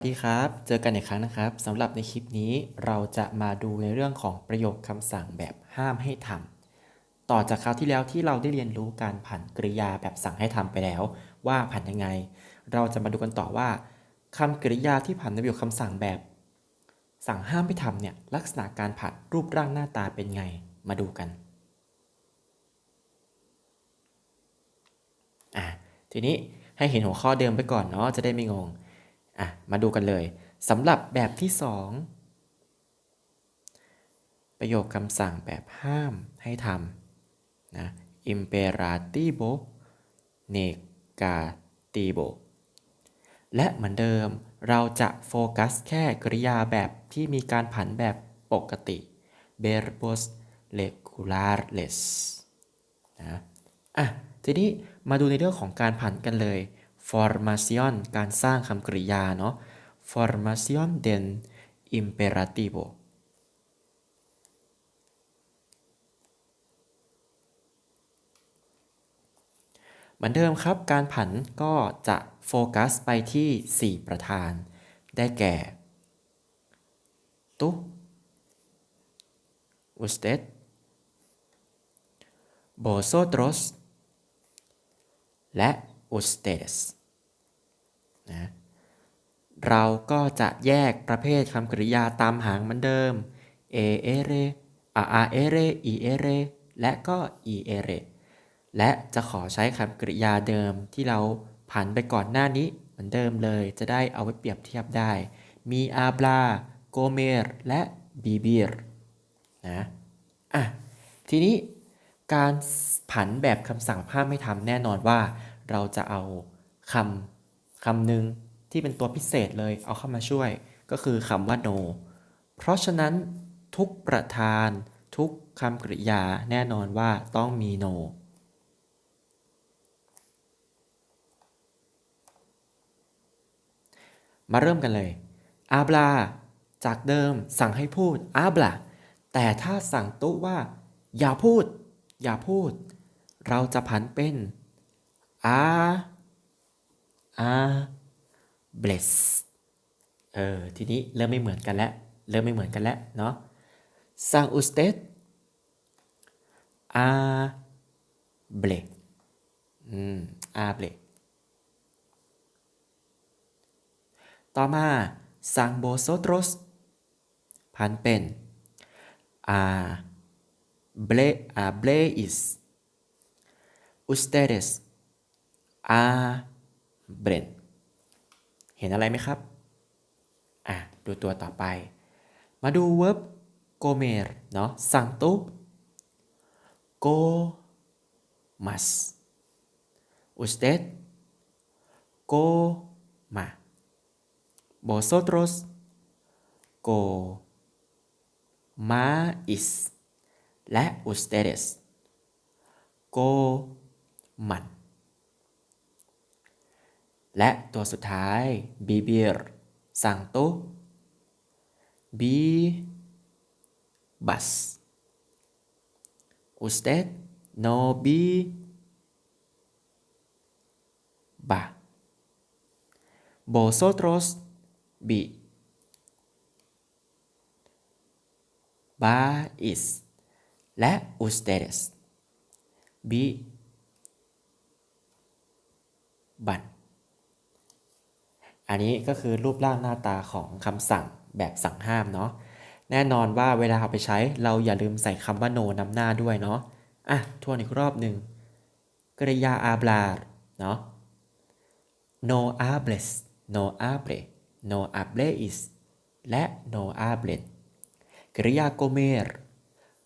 สวัสดีครับ เจอกันอีกครั้งนะครับสำหรับในคลิปนี้เราจะมาดูในเรื่องของประโยคคำสั่งแบบห้ามให้ทำต่อจากคราวที่แล้วที่เราได้เรียนรู้การผันกริยาแบบสั่งให้ทำไปแล้ว ว่าผันยังไง เราจะมาดูกันต่อว่าคำกริยาที่ผันในประโยคคำสั่งแบบ สั่งห้ามให้ทำเนี่ยลักษณะการผันรูปร่างหน้าตาเป็นไง มาดูกันอะทีนี้ให้เห็นหัวข้อเดิมไปก่อนเนาะจะได้ไม่งง อะมาดูกันเลยสำหรับแบบที่ 2 ประโยคคำสั่งแบบห้ามให้ทำนะ imperativo negativo และเหมือนเดิมเราจะโฟกัสแค่กริยาแบบที่มีการผันแบบปกติ verbos regulares นะ อะ ทีนี้มาดูในเรื่องของการผันกันเลย formación การสร้างคำกริยาเนาะ formación del imperativo เหมือนเดิมครับ การผันก็จะโฟกัสไปที่ 4 ประธาน ได้แก่ tu usted vosotros และ ustedes นะเราก็จะแยกประเภทคำกริยาตามหางเหมือนเดิม a e r a a e r e e r และก็ e e r และจะขอใช้คำกริยาเดิมที่เราผันไปก่อนหน้านี้เหมือนเดิมเลย จะได้เอาไว้เปรียบเทียบได้ มี habla comer และ vivir นะอะทีนี้การผันแบบคำสั่งห้ามไม่ทำแน่นอนว่า เราจะเอาคำ คำหนึ่งที่เป็นตัวพิเศษเลยเอาเข้ามาช่วย ก็คือคำว่า no เพราะฉะนั้นทุกประธานทุกคำกริยาแน่นอนว่าต้องมี no มาเริ่มกันเลย habla จากเดิมสั่งให้พูด habla แต่ถ้าสั่งตุ๊ว่า อย่าพูด อย่าพูด เราจะผันเป็น a a bless เออ ทีนี้เริ่มไม่เหมือนกันแล้ว เริ่มไม่เหมือนกันแล้วเนาะสั่ง usted a ble อืม a ble ต่อมาสั่ง vosotros ผันเป็น a ble a bleis ustedes a bren เห็นอะไรไหมครับ อะ ดูตัวต่อไป มาดู verb comer เนาะสั่งตุ๊ go mas usted go ma vosotros go mais และ ustedes go man และตัวสุดท้ายบีบีร์สั่งตุบีบัสอุสเตดโนบีบาโบโซตรสบีบาอิสและอุสเตสบีบัน อันนี้ก็คือรูปร่างหน้าตาของคำสั่งแบบสั่งห้ามเนาะแน่นอนว่าเวลาเอาไปใช้เราอย่าลืมใส่คำว่า no นำหน้าด้วยเนาะอะทวนอีกรอบหนึ่งกริยา hablar เนาะ no hables no hable no habléis และ no hablen กริยา comer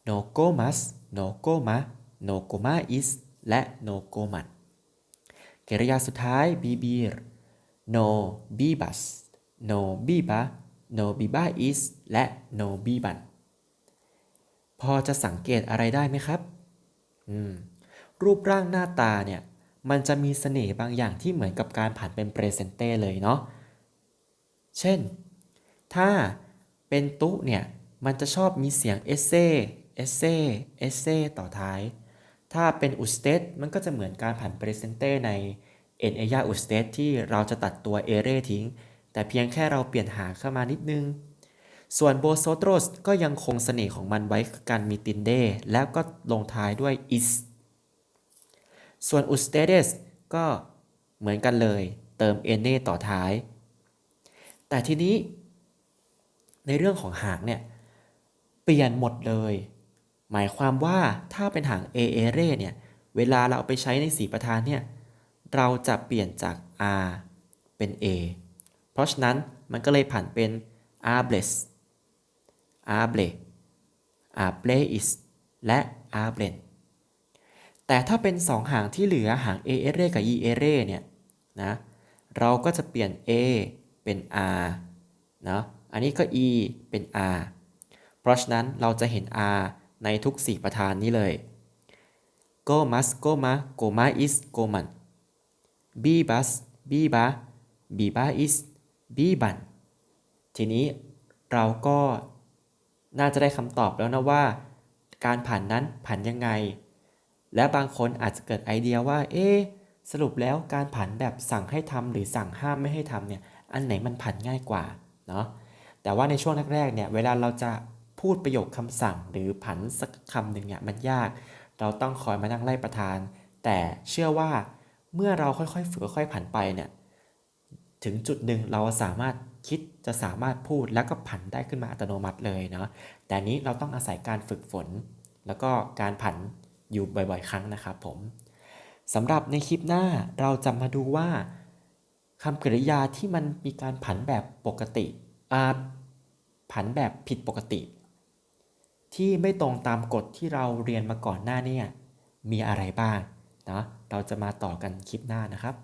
no comas no coma no comais และ no coman กริยาสุดท้าย bibir no bibas no biba no bibais และ no biban พอจะสังเกตอะไรได้ไหมครับรูปร่างหน้าตาเนี่ย มันจะมีเสน่ห์บางอย่างที่เหมือนกับการผันเป็น presente เลยเนาะ เช่น ถ้าเป็นตุ๊เนี่ยมันจะชอบมีเสียงเอเซเอเซเอเซต่อท้าย ถ้าเป็น usted มันก็จะเหมือนการผัน presente ใน en ella usted ที่เราจะตัดตัว ere ทิ้ง แต่เพียงแค่เราเปลี่ยนหางเข้ามานิดนึง ส่วนโบโซโตรสก็ยังคงเสน่ห์ของมันไว้คือการมีตินเด แล้วก็ลงท้ายด้วย is ส่วนอุสเตเดสก็เหมือนกันเลยเติมเอเนต่อท้าย แต่ทีนี้ ในเรื่องของหางเนี่ย เปลี่ยนหมดเลย หมายความว่าถ้าเป็นหาง a a เรเนี่ย เวลาเราเอาไปใช้ในสีประธานเนี่ย เราจะเปลี่ยนจาก r เป็น a เพราะฉะนั้นมันก็เลยผันเป็น arbles arble arbleis และ arblen แต่ถ้าเป็น 2 หางที่เหลือหาง a a เรกับ e a เรเนี่ยนะเราก็จะเปลี่ยน a เป็น r เนาะอันนี้ก็ e เป็น r เพราะฉะนั้นเราจะเห็น r ในทุก 4 ประธานนี้เลย go mas go ma go ma is go man b bus b ba b ba is b ban ทีนี้เราก็น่าจะได้คำตอบแล้วนะว่า การผันนั้นผันยังไง และบางคนอาจจะเกิดไอเดียว่า เอ๊ะสรุปแล้วการผันแบบสั่งให้ทำหรือสั่งห้ามไม่ให้ทำเนี่ย อันไหนมันผันง่ายกว่าเนาะ แต่ว่าในช่วงแรกๆเนี่ย เวลาเราจะพูดประโยคคำสั่งหรือผันสักคำหนึ่งเนี่ยมันยาก เราต้องคอยมานั่งไล่ประธาน แต่เชื่อว่า เมื่อเราค่อยๆฝึกค่อยๆผันไปเนี่ยถึงจุดหนึ่งเราสามารถคิดจะสามารถพูดแล้วก็ผันได้ขึ้นมาอัตโนมัติเลยเนาะแต่นี้เราต้องอาศัยการฝึกฝน แล้วก็การผันอยู่บ่อยๆ ครั้งนะครับผมสำหรับในคลิปหน้าเราจะมาดูว่าคำกริยาที่มันมีการผันแบบปกติอาผันแบบผิดปกติ ที่ไม่ตรงตามกฎที่เราเรียนมาก่อนหน้าเนี่ยมีอะไรบ้าง นะเราจะมาต่อกันคลิปหน้านะครับ